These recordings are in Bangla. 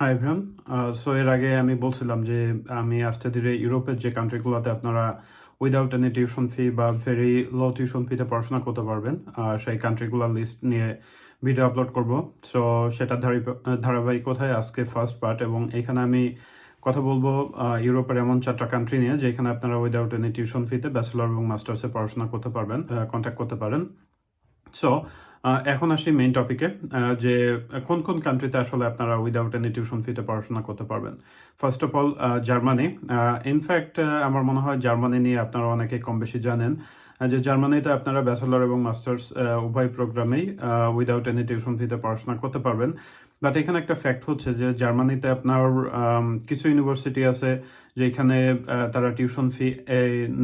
হাই এভরিওয়ান সো এর আগে আমি বলছিলাম যে আমি আস্তে ধীরে ইউরোপের যে কান্ট্রিগুলোতে আপনারা উইদাউট এনি টিউশন ফি বা ভেরি লো টিউশন ফিতে পড়াশোনা করতে পারবেন আহ, সেই কান্ট্রিগুলোর লিস্ট নিয়ে ভিডিও আপলোড করব। সো সেটা ধারাবাহিকতায় আজকে ফার্স্ট পার্ট এবং এখানে আমি কথা বলব ইউরোপের এমন চারটা কান্ট্রি নিয়ে যেখানে আপনারা উইদাউট এনি টিউশন ফিতে ব্যাচেলর এবং মাস্টার্সে পড়াশোনা করতে পারবেন কন্ট্যাক্ট করতে পারেন। সো এখন আসি মেইন টপিকে যে কোন কোন কান্ট্রিতে আসলে আপনারা উইদাউট এনি টিউশন ফিতে পড়াশোনা করতে পারবেন? First of all Germany in fact আমার মনে হয় জার্মানি নিয়ে আপনারা অনেকে কম বেশি জানেন যে জার্মানিতে আপনারা ব্যাচেলর এবং মাস্টার্স উভয় প্রোগ্রামেই উইদাউট এনি টিউশন ফিতে পড়াশোনা করতে পারবেন। বাট এখানে একটা ফ্যাক্ট হচ্ছে যে জার্মানিতে আপনার কিছু ইউনিভার্সিটি আছে যেখানে তারা টিউশন ফি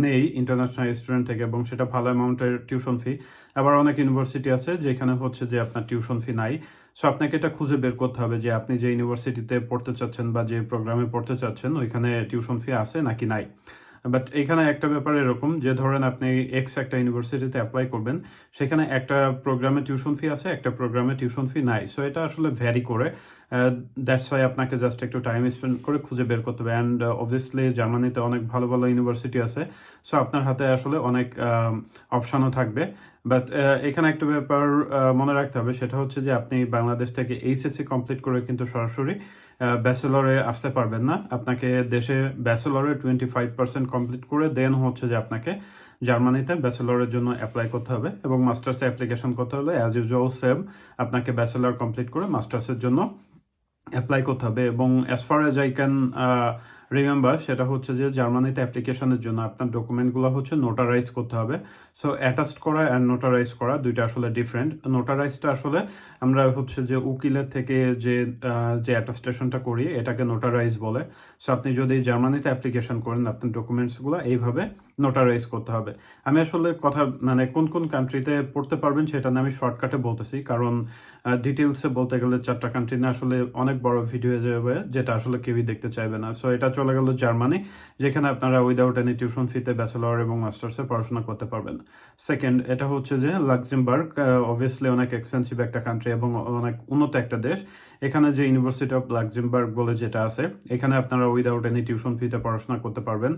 নেই ইন্টারন্যাশনাল স্টুডেন্ট থেকে, এবং সেটা ভালো অ্যামাউন্টের টিউশন ফি আবার অনেক ইউনিভার্সিটি আছে যেখানে হচ্ছে যে আপনার টিউশন ফি নাই। সো আপনাকে এটা খুঁজে বের করতে হবে যে আপনি যে ইউনিভার্সিটিতে পড়তে চাচ্ছেন বা যে প্রোগ্রামে পড়তে চাচ্ছেন, ওইখানে টিউশন ফি আছে নাকি নাই? বাট এখানে একটা ব্যাপার এরকম যে ধরেন আপনি এক্স একটা ইউনিভার্সিটিতে অ্যাপ্লাই করবেন, সেখানে একটা প্রোগ্রামে টিউশন ফি আছে, একটা প্রোগ্রামে টিউশন ফি নাই। সো এটা আসলে ভ্যারি করে দ্যাটস ওয়াই আপনাকে জাস্ট একটু টাইম স্পেন্ড করে খুঁজে বের করতে হবে। অ্যান্ড অবভিয়াসলি জার্মানিতে অনেক ভালো ভালো ইউনিভার্সিটি আছে। সো আপনার হাতে আসলে অনেক অপশানও থাকবে। বাট এখানে একটা ব্যাপার মনে রাখতে হবে, সেটা হচ্ছে যে আপনি বাংলাদেশ থেকে এইচএসসি কমপ্লিট করে কিন্তু সরাসরি ব্যাচেলরে আসতে পারবেন না। আপনাকে দেশে ব্যাচেলরে টোয়েন্টি ফাইভ পার্সেন্ট কমপ্লিট করে, দেন হচ্ছে যে আপনাকে জার্মানিতে ব্যাচেলরের জন্য অ্যাপ্লাই করতে হবে এবং মাস্টার্সে অ্যাপ্লিকেশন করতে হলে অ্যাজ ইউজুয়াল সেম আপনাকে ব্যাচেলর কমপ্লিট করে মাস্টার্সের জন্য অ্যাপ্লাই করতে হবে। এবং as far as I can remember সেটা হচ্ছে যে জার্মানিতে অ্যাপ্লিকেশনের জন্য আপনার ডকুমেন্টগুলো হচ্ছে নোটারাইজ করতে হবে। সো অ্যাটাস্ট করা অ্যান্ড নোটারাইজ করা দুইটা আসলে ডিফারেন্ট নোটারাইজটা আসলে আমরা হচ্ছে যে উকিলের থেকে যে যে অ্যাটাস্টেশনটা করি, এটাকে নোটারাইজ বলে। সো আপনি যদি জার্মানিতে অ্যাপ্লিকেশন করেন, আপনার ডকুমেন্টসগুলো এইভাবে নোটারাইজ করতে হবে। আমি আসলে কথা মানে কোন কোন কান্ট্রিতে পড়তে পারবেন সেটা নিয়ে আমি শর্টকাটে বলতেছি। কারণ ডিটেলসে বলতে গেলে চারটা কান্ট্রি না আসলে অনেক বড় ভিডিও হয়ে যাবে, যেটা আসলে কেউই দেখতে চাইবে না। সো এটা চলে গেল জার্মানি, যেখানে আপনারা উইদাউট এনি টিউশন ফিতে ব্যাচেলর এবং মাস্টার্সে পড়াশোনা করতে পারবেন। সেকেন্ড এটা হচ্ছে যে লাক্সেমবার্গ অবভিয়াসলি অনেক এক্সপেন্সিভ একটা কান্ট্রি এবং অনেক উন্নত একটা দেশ। এখানে যে ইউনিভার্সিটি অফ লাক্সেমবার্গ বলে যেটা আছে, এখানে আপনারা উইদাউট এনি টিউশন ফিতে পড়াশোনা করতে পারবেন।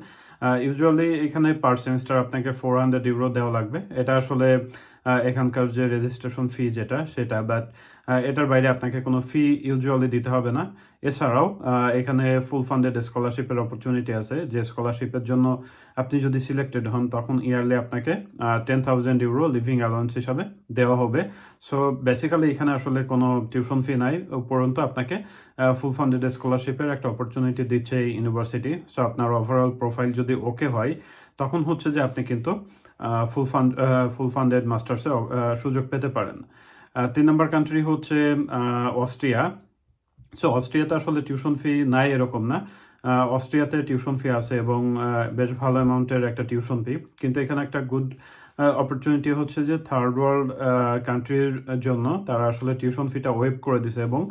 ইউজুয়ালি এখানে পার সেমিস্টার আপনাকে ফোর হান্ড্রেড ইউরো দেওয়া লাগবে। এটা আসলে এখানকার যে রেজিস্ট্রেশন ফি যেটা, সেটা বাট এটার বাইরে আপনাকে কোনো ফি ইউজুয়ালি দিতে হবে না। এছাড়াও এখানে ফুল ফান্ডেড স্কলারশিপের অপরচুনিটি আছে, যে স্কলারশিপের জন্য আপনি যদি সিলেক্টেড হন, তখন ইয়ারলি আপনাকে ten thousand euro living allowance হিসাবে দেওয়া হবে। সো বেসিক্যালি এখানে আসলে কোনো টিউশন ফি নাই, উপরন্তু আপনাকে ফুল ফান্ডেড স্কলারশিপের একটা অপরচুনিটি দিচ্ছে এই ইউনিভার্সিটি সো আপনার ওভারঅল প্রোফাইল যদি ওকে হয়, তখন হচ্ছে যে আপনি কিন্তু ফুল ফান্ড ফুল ফান্ডেড মাস্টার্সে সুযোগ পেতে পারেন। তিন নম্বর কান্ট্রি হচ্ছে অস্ট্রিয়া। সো অস্ট্রিয়াতে আসলে টিউশন ফি নাই এরকম না। অস্ট্রিয়াতে টিউশন ফি আছে এবং বেশ ভালো অ্যামাউন্টের একটা টিউশন ফি কিন্তু এখানে একটা গুড অপরচুনিটি হচ্ছে যে থার্ড ওয়ার্ল্ড কান্ট্রির জন্য তারা আসলে টিউশন ফিটা ওয়েব করে দিছে এবং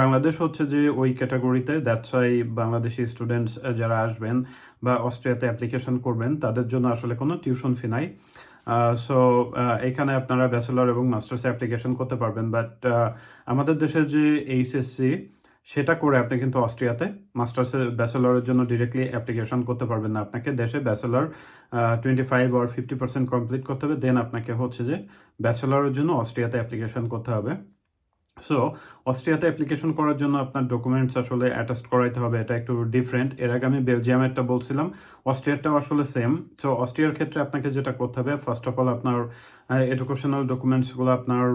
বাংলাদেশ হচ্ছে যে ওই ক্যাটাগরিতে দ্যাটস ওয়াই বাংলাদেশি স্টুডেন্টস যারা আসবেন বা অস্ট্রিয়াতে অ্যাপ্লিকেশন করবেন, তাদের জন্য আসলে কোনো টিউশন ফি নাই। সো এখানে আপনারা ব্যাচেলর এবং মাস্টার্স অ্যাপ্লিকেশন করতে পারবেন বাট আমাদের দেশে যে এইচএসসি সেটা করে আপনি কিন্তু অস্ট্রিয়াতে মাস্টার্সের ব্যাচেলরের জন্য ডিরেক্টলি অ্যাপ্লিকেশন করতে পারবেন না। আপনাকে দেশে ব্যাচেলর টোয়েন্টি ফাইভ আর ফিফটি পার্সেন্ট কমপ্লিট করতে হবে দেন আপনাকে হচ্ছে যে ব্যাচেলরের জন্য অস্ট্রিয়াতে অ্যাপ্লিকেশন করতে হবে। সো অস্ট্রিয়াতে অ্যাপ্লিকেশন করার জন্য আপনার ডকুমেন্টস আসলে অ্যাটাস্ট করাইতে হবে, এটা একটু ডিফারেন্ট এর আগে আমি বেলজিয়ামেরটা বলছিলাম অস্ট্রিয়ারটাও আসলে সেম সো অস্ট্রিয়ার ক্ষেত্রে আপনাকে যেটা করতে হবে ফার্স্ট অফ অল আপনার এডুকেশনাল ডকুমেন্টসগুলো আপনার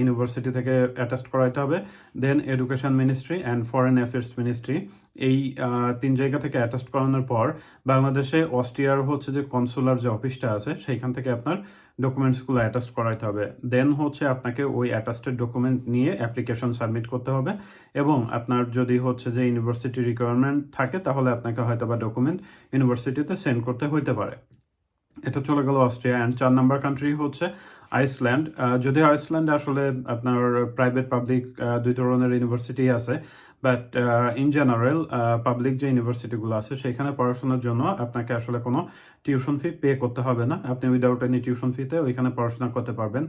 ইউনিভার্সিটি থেকে অ্যাটাস্ট করাইতে হবে। Then education ministry and foreign affairs ministry এই তিন জায়গা থেকে অ্যাটাস্ট করানোর পর বাংলাদেশে অস্ট্রিয়ার হচ্ছে যে কনসুলার যে অফিসটা আছে, সেইখান থেকে আপনার ডকুমেন্টসগুলো অ্যাটাস্ট করাইতে হবে। দেন হচ্ছে আপনাকে ওই অ্যাটাস্টেড ডকুমেন্ট নিয়ে অ্যাপ্লিকেশন সাবমিট করতে হবে এবং আপনার যদি হচ্ছে যে ইউনিভার্সিটি রিকোয়ারমেন্ট থাকে, তাহলে আপনাকে হয়তো বা ডকুমেন্ট ইউনিভার্সিটিতে সেন্ড করতে হইতে পারে। এটা চলে গেল অস্ট্রিয়া অ্যান্ড চার নাম্বার কান্ট্রি হচ্ছে আইসল্যান্ড। যদিও আইসল্যান্ড আসলে আপনার প্রাইভেট পাবলিক দুই ধরনের ইউনিভার্সিটি আছে বাট ইন জেনারেল পাবলিক যে ইউনিভার্সিটিগুলো আছে, সেখানে পড়াশোনার জন্য আপনাকে আসলে কোনো টিউশন ফি পে করতে হবে না। আপনি উইদাউট এনি টিউশন ফিতে ওইখানে পড়াশোনা করতে পারবেন।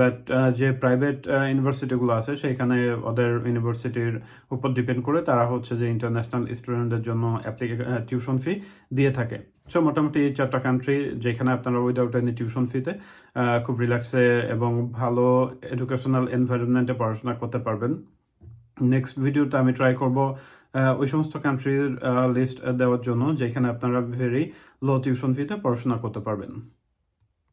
বাট যে প্রাইভেট ইউনিভার্সিটিগুলো আছে, সেখানে ওদের ইউনিভার্সিটির উপর ডিপেন্ড করে তারা হচ্ছে যে ইন্টারন্যাশনাল স্টুডেন্টদের জন্য টিউশন ফি দিয়ে থাকে। সো মোটামুটি চারটা কান্ট্রি যেখানে আপনারা উইদাউট এনি টিউশন ফিতে খুব রিল্যাক্সে এবং ভালো এডুকেশনাল এনভায়রনমেন্টে পড়াশোনা করতে পারবেন। নেক্সট ভিডিওতে আমি ট্রাই করব ওই সমস্ত কান্ট্রির লিস্ট দেওয়ার জন্য, যেখানে আপনারা ভেরি লো টিউশন ফিতে পড়াশোনা করতে পারবেন।